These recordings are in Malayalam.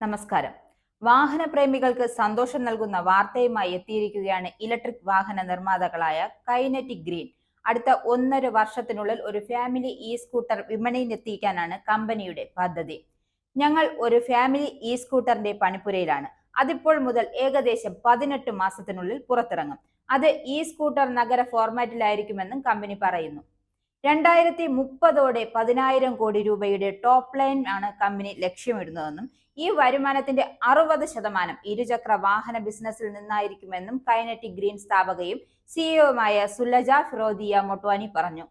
നമസ്കാരം. വാഹന പ്രേമികൾക്ക് സന്തോഷം നൽകുന്ന വാർത്തയുമായി എത്തിയിരിക്കുകയാണ് ഇലക്ട്രിക് വാഹന നിർമ്മാതാക്കളായ കൈനറ്റിക് ഗ്രീൻ. അടുത്ത ഒന്നര വർഷത്തിനുള്ളിൽ ഒരു ഫാമിലി ഇ സ്കൂട്ടർ വിപണിയിൽ എത്തിക്കാനാണ് കമ്പനിയുടെ പദ്ധതി. ഞങ്ങൾ ഒരു ഫാമിലി ഇ സ്കൂട്ടറിന്റെ പണിപ്പുരയിലാണ്. അതിപ്പോൾ മുതൽ ഏകദേശം പതിനെട്ട് മാസത്തിനുള്ളിൽ പുറത്തിറങ്ങും. അത് ഇ സ്കൂട്ടർ നഗര ഫോർമാറ്റിലായിരിക്കുമെന്നും കമ്പനി പറയുന്നു. രണ്ടായിരത്തി മുപ്പതോടെ പതിനായിരം കോടി രൂപയുടെ ടോപ്പ് ലൈൻ ആണ് കമ്പനി ലക്ഷ്യമിടുന്നതെന്നും ഈ വരുമാനത്തിന്റെ അറുപത് ശതമാനം ഇരുചക്ര വാഹന ബിസിനസ്സിൽ നിന്നായിരിക്കുമെന്നും കൈനറ്റിക് ഗ്രീൻ സ്ഥാപകയും സിഇഒയുമായ സുലജ ഫിറോദിയ മൊട്വാനി പറഞ്ഞു.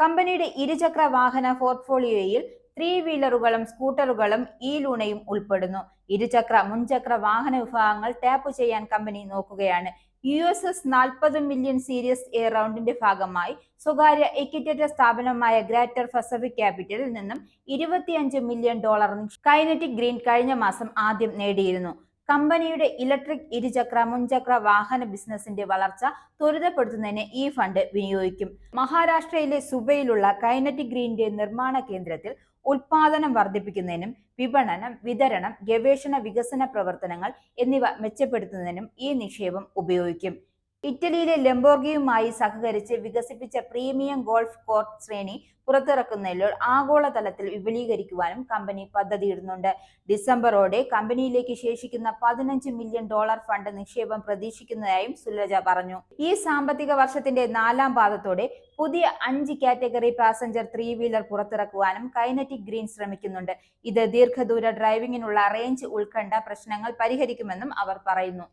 കമ്പനിയുടെ ഇരുചക്ര വാഹന പോർട്ട്ഫോളിയോയിൽ ത്രീ വീലറുകളും സ്കൂട്ടറുകളും ഈ ലൂണയും ഉൾപ്പെടുന്നു. ഇരുചക്ര മുൻചക്ര വാഹന വിഭാഗങ്ങൾ ടാപ്പ് ചെയ്യാൻ കമ്പനി നോക്കുകയാണ്. യു എസ് എസ് നാൽപ്പത് മില്യൺ സീരീസ് എ റൗണ്ടിന്റെ ഭാഗമായി സ്വകാര്യ എക്വിറ്റേറ്റർ സ്ഥാപനമായ ഗ്രേറ്റർ പസഫിക് ക്യാപിറ്റലിൽ നിന്നും ഇരുപത്തിയഞ്ച് മില്യൺ ഡോളർ കൈനറ്റിക് ഗ്രീൻ കഴിഞ്ഞ മാസം ആദ്യം നേടിയിരുന്നു. കമ്പനിയുടെ ഇലക്ട്രിക് ഇരുചക്ര മുൻചക്ര വാഹന ബിസിനസിന്റെ വളർച്ച ത്വരിതപ്പെടുത്തുന്നതിന് ഈ ഫണ്ട് വിനിയോഗിക്കും. മഹാരാഷ്ട്രയിലെ സുബയിലുള്ള കൈനറ്റിക് ഗ്രീനിന്റെ നിർമ്മാണ കേന്ദ്രത്തിൽ ഉൽപാദനം വർദ്ധിപ്പിക്കുന്നതിനും വിപണനം വിതരണം ഗവേഷണ വികസന പ്രവർത്തനങ്ങൾ എന്നിവ മെച്ചപ്പെടുത്തുന്നതിനും ഈ നിക്ഷേപം ഉപയോഗിക്കും. ഇറ്റലിയിലെ ലംബോർഗിയുമായി സഹകരിച്ച് വികസിപ്പിച്ച പ്രീമിയം ഗോൾഫ് കോർട്ട് ശ്രേണി പുറത്തിറക്കുന്നതിലോ ആഗോളതലത്തിൽ വിപുലീകരിക്കുവാനും കമ്പനി പദ്ധതിയിടുന്നുണ്ട്. ഡിസംബറോടെ കമ്പനിയിലേക്ക് ശേഷിക്കുന്ന പതിനഞ്ച് മില്യൺ ഡോളർ ഫണ്ട് നിക്ഷേപം പ്രതീക്ഷിക്കുന്നതായും സുലജ പറഞ്ഞു. ഈ സാമ്പത്തിക വർഷത്തിന്റെ നാലാം പാദത്തോടെ പുതിയ അഞ്ച് കാറ്റഗറി പാസഞ്ചർ ത്രീ വീലർ പുറത്തിറക്കുവാനും കൈനറ്റിക് ഗ്രീൻ ശ്രമിക്കുന്നുണ്ട്. ഇത് ദീർഘദൂര ഡ്രൈവിംഗിനുള്ള റേഞ്ച് ഉത്കണ്ഠ പ്രശ്നങ്ങൾ പരിഹരിക്കുമെന്നും അവർ പറയുന്നു.